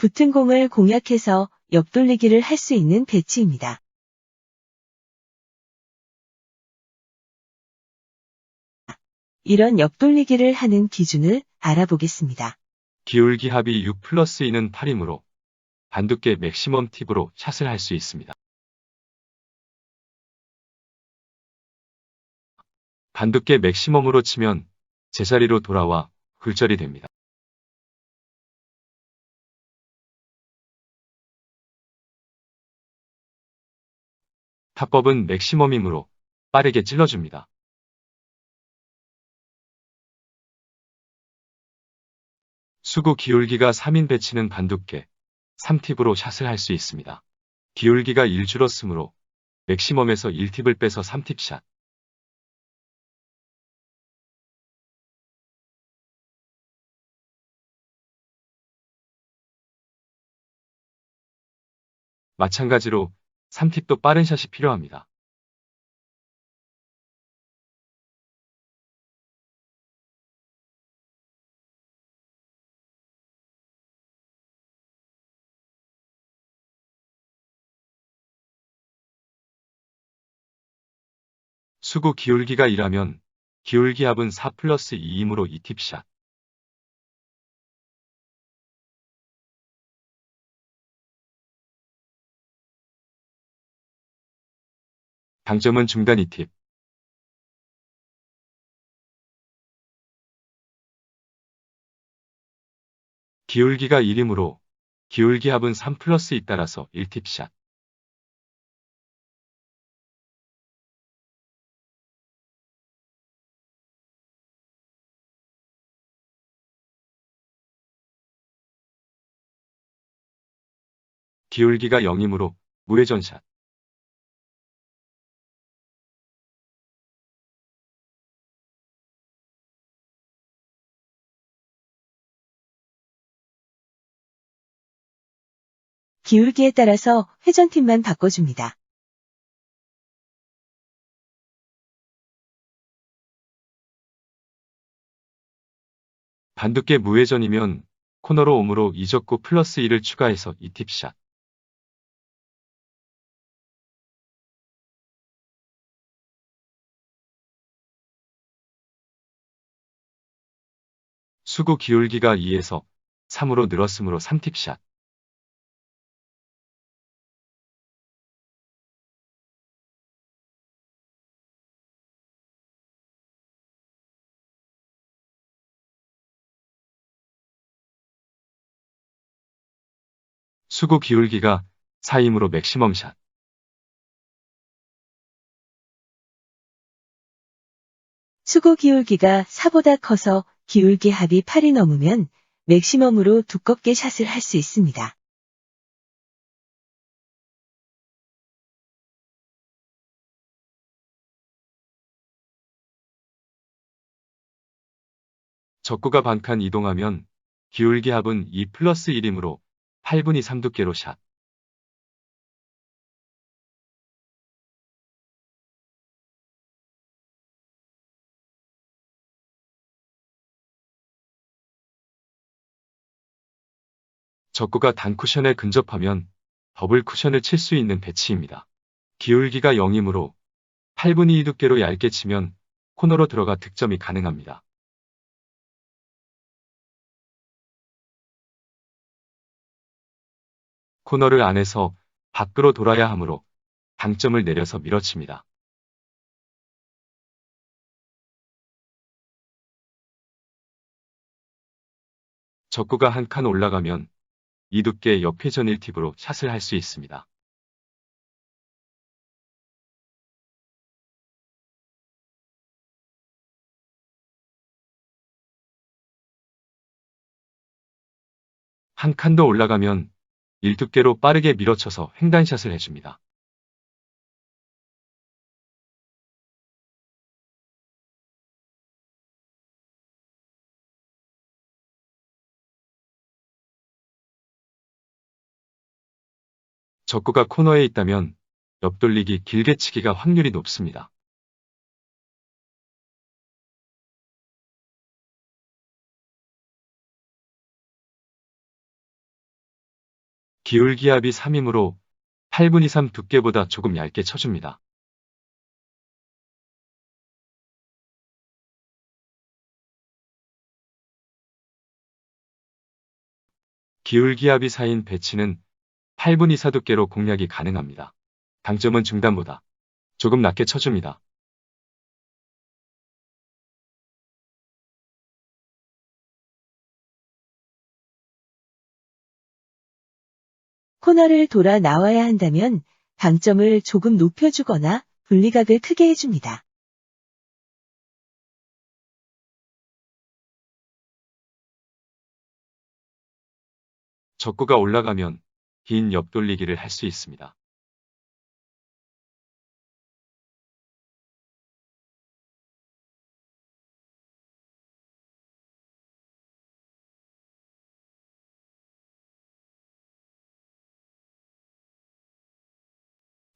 붙은 공을 공략해서 옆돌리기를 할 수 있는 배치입니다. 이런 옆돌리기를 하는 기준을 알아보겠습니다. 기울기 합이 6 플러스 2는 8이므로 반두께 맥시멈 팁으로 샷을 할 수 있습니다. 반두께 맥시멈으로 치면 제자리로 돌아와 굴절이 됩니다. 타법은 맥시멈이므로 빠르게 찔러줍니다. 수구 기울기가 3인 배치는 반두께 3팁으로 샷을 할 수 있습니다. 기울기가 1 줄었으므로 맥시멈에서 1팁을 빼서 3팁 샷. 마찬가지로 3팁도 빠른 샷이 필요합니다. 수구 기울기가 2라면 기울기 합은 4 플러스 2이므로 2팁샷. 당점은 중간 2팁. 기울기가 1이므로 기울기 합은 3 플러스 2 따라서 1팁샷. 기울기가 0이므로 무회전샷. 기울기에 따라서 회전팀만 바꿔줍니다. 반두께 무회전이면 코너로 오므로 이적구 플러스 1을 추가해서 2팁샷. 수구 기울기가 2에서 3으로 늘었으므로 3팁샷. 수구 기울기가 4이므로 맥시멈 샷. 수고 기울기가 4보다 커서 기울기 합이 8이 넘으면 맥시멈으로 두껍게 샷을 할 수 있습니다. 적구가 반칸 이동하면 기울기 합은 2 플러스 1이므로 8분의 3두께로 샷. 적구가 단 쿠션에 근접하면 더블 쿠션을 칠 수 있는 배치입니다. 기울기가 0이므로 8분의 2 두께로 얇게 치면 코너로 들어가 득점이 가능합니다. 코너를 안에서 밖으로 돌아야 하므로 당점을 내려서 밀어칩니다. 적구가 한 칸 올라가면 이 두께 옆회전 1팁으로 샷을 할 수 있습니다. 한 칸 더 올라가면 일두께로 빠르게 밀어쳐서 횡단샷을 해줍니다. 적구가 코너에 있다면 옆돌리기 길게 치기가 확률이 높습니다. 기울기압이 3이므로 8분의 3 두께보다 조금 얇게 쳐줍니다. 기울기압이 4인 배치는 8분의 4 두께로 공략이 가능합니다. 강점은 중단보다 조금 낮게 쳐줍니다. 코너를 돌아 나와야 한다면 방점을 조금 높여주거나 분리각을 크게 해줍니다. 적구가 올라가면 긴 옆돌리기를 할 수 있습니다.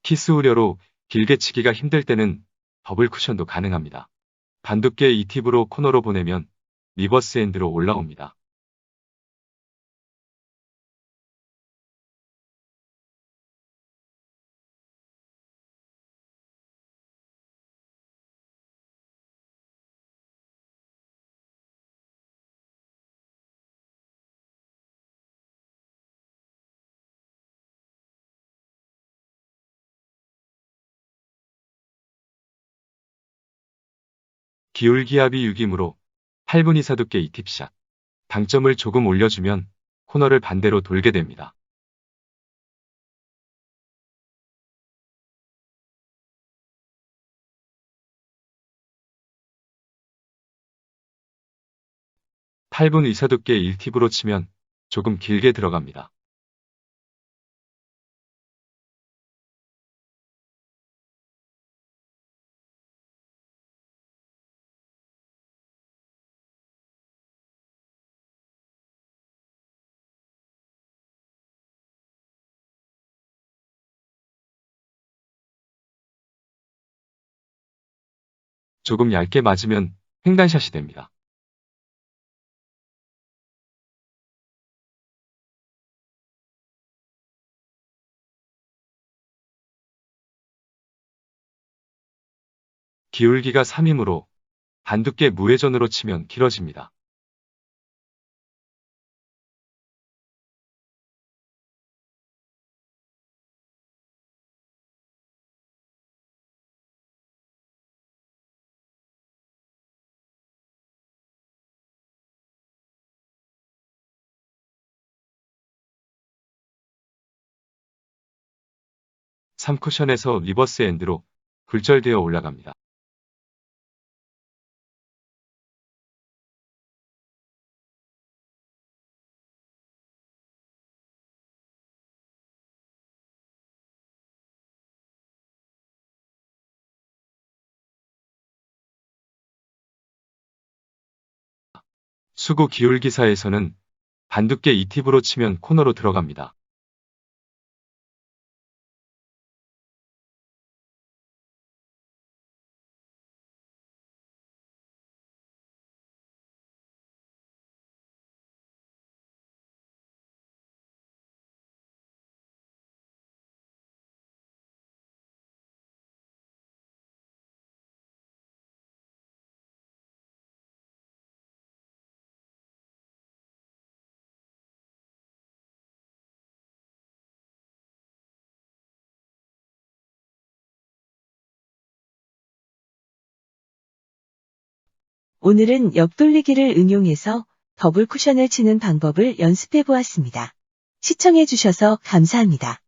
키스 우려로 길게 치기가 힘들 때는 더블 쿠션도 가능합니다. 반두께 이 팁으로 코너로 보내면 리버스 핸드로 올라옵니다. 기울기압이 6이므로 8분 이사 두께 이 팁샷. 당점을 조금 올려주면 코너를 반대로 돌게 됩니다. 팔분 이사 두께 1팁으로 치면 조금 길게 들어갑니다. 조금 얇게 맞으면 횡단샷이 됩니다. 기울기가 3이므로 반두께 무회전으로 치면 길어집니다. 삼쿠션에서 리버스 엔드로 굴절되어 올라갑니다. 수구 기울기사에서는 반두께 이 팁으로 치면 코너로 들어갑니다. 오늘은 옆돌리기를 응용해서 더블 쿠션을 치는 방법을 연습해 보았습니다. 시청해 주셔서 감사합니다.